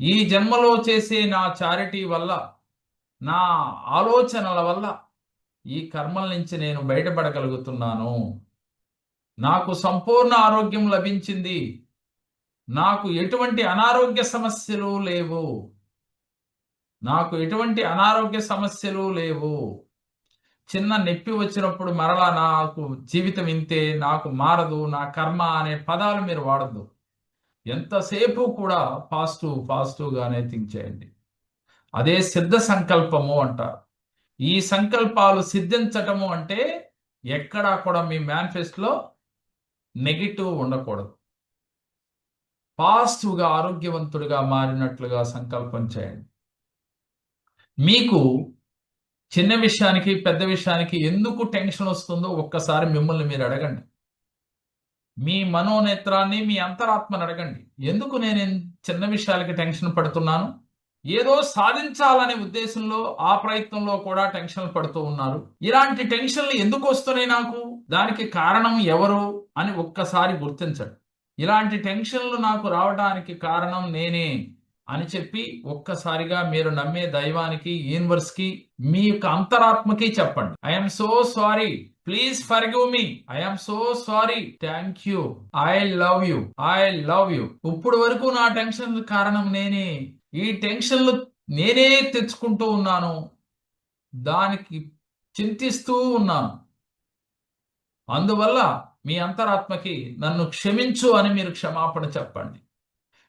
ఈ జన్మలో చేసే నా చారిటీ వల్ల నా ఆలోచనల వల్ల ఈ కర్మల నుంచి నేను బయటపడగలుగుతున్నాను. నాకు సంపూర్ణ ఆరోగ్యం లభించింది. నాకు ఎటువంటి అనారోగ్య సమస్యలు లేవు. నాకు ఎటువంటి అనారోగ్య సమస్యలు లేవు. చిన్న నొప్పి వచ్చినప్పుడు మరలా నాకు జీవితం ఇంతే నాకు మారదు నా కర్మ అనే పదాలు మీరు వాడద్దు. ఎంతసేపు కూడా పాజిటివ్ పాజిటివ్గానే థింక్ చేయండి. అదే సిద్ధ సంకల్పము అంటారు. ఈ సంకల్పాలు సిద్ధించటము అంటే ఎక్కడా కూడా మీ మేనిఫెస్టోలో నెగిటివ్ ఉండకూడదు. పాజిటివ్గా ఆరోగ్యవంతుడిగా మారినట్లుగా సంకల్పం చేయండి. మీకు చిన్న విషయానికి పెద్ద విషయానికి ఎందుకు టెన్షన్ వస్తుందో ఒక్కసారి మిమ్మల్ని మీరు అడగండి. మీ మనోనేత్రాన్ని మీ అంతరాత్మను అడగండి. ఎందుకు నేను చిన్న విషయాలకి టెన్షన్ పడుతున్నాను? ఏదో సాధించాలనే ఉద్దేశంలో ఆ ప్రయత్నంలో కూడా టెన్షన్లు పడుతూ ఉన్నారు. ఇలాంటి టెన్షన్లు ఎందుకు వస్తున్నాయి నాకు? దానికి కారణం ఎవరు? అని ఒక్కసారి గుర్తించండి. ఇలాంటి టెన్షన్లు నాకు రావడానికి కారణం నేనే. అని చెప్పి ఒక్కసారిగా మీరు నమ్మే దైవానికి యూనివర్స్కి మీ యొక్క అంతరాత్మకి చెప్పండి. I'm so sorry please forgive me I'm so sorry thank you I love you I love you ఇప్పుడు వరకు నా టెన్షన్ కారణం నేనే. ఈ టెన్షన్లు నేనే తెచ్చుకుంటూ ఉన్నాను. దానికి చింతిస్తూ ఉన్నాను. అందువల్ల మీ అంతరాత్మకి నన్ను క్షమించు అని మీరు క్షమాపణ చెప్పండి.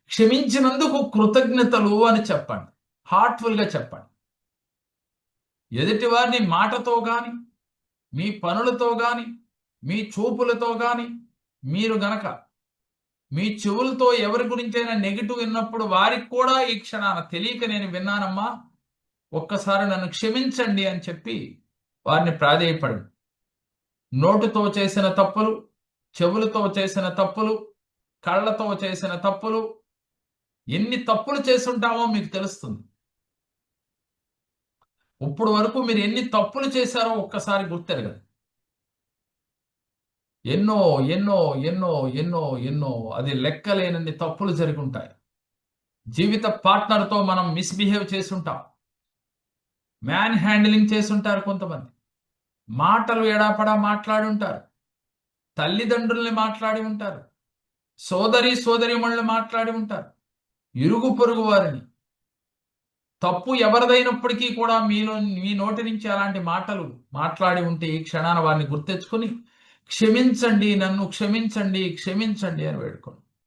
క్షమించినందుకు కృతజ్ఞతలు అని చెప్పండి. హార్ట్ఫుల్గా చెప్పండి. ఎదుటి వారిని మాటతో కానీ మీ పనులతో కానీ మీ చూపులతో కానీ మీరు గనక మీ చెవులతో ఎవరి గురించైనా నెగిటివ్ విన్నప్పుడు వారికి కూడా ఈ క్షణాన తెలియక నేను విన్నానమ్మా ఒక్కసారి నన్ను క్షమించండి అని చెప్పి వారిని ప్రాధేయపడండి. నోటుతో చేసిన తప్పులు చెవులతో చేసిన తప్పులు కళ్ళతో చేసిన తప్పులు ఎన్ని తప్పులు చేసుంటామో మీకు తెలుస్తుంది. ఇప్పుడు వరకు మీరు ఎన్ని తప్పులు చేశారో ఒక్కసారి గుర్తెరగదు ఎన్నో ఎన్నో ఎన్నో ఎన్నో ఎన్నో అది లెక్కలేనన్ని తప్పులు జరిగి ఉంటాయి జీవిత పార్ట్నర్తో మనం మిస్బిహేవ్ చేస్తుంటాం. మ్యాన్ హ్యాండిలింగ్ చేస్తుంటారు కొంతమంది. మాటలు ఎడాపడా మాట్లాడి ఉంటారు తల్లిదండ్రుల్ని మాట్లాడి ఉంటారు. సోదరి సోదరిమణులు మాట్లాడి ఉంటారు. ఇరుగు పొరుగు వారిని. తప్పు ఎవరిదైనప్పటికీ కూడా మీలో మీ నోటి నుంచి అలాంటి మాటలు మాట్లాడి ఉంటే ఈ క్షణాన వారిని గుర్తెచ్చుకొని క్షమించండి నన్ను క్షమించండి క్షమించండి అని వేడుకోండి.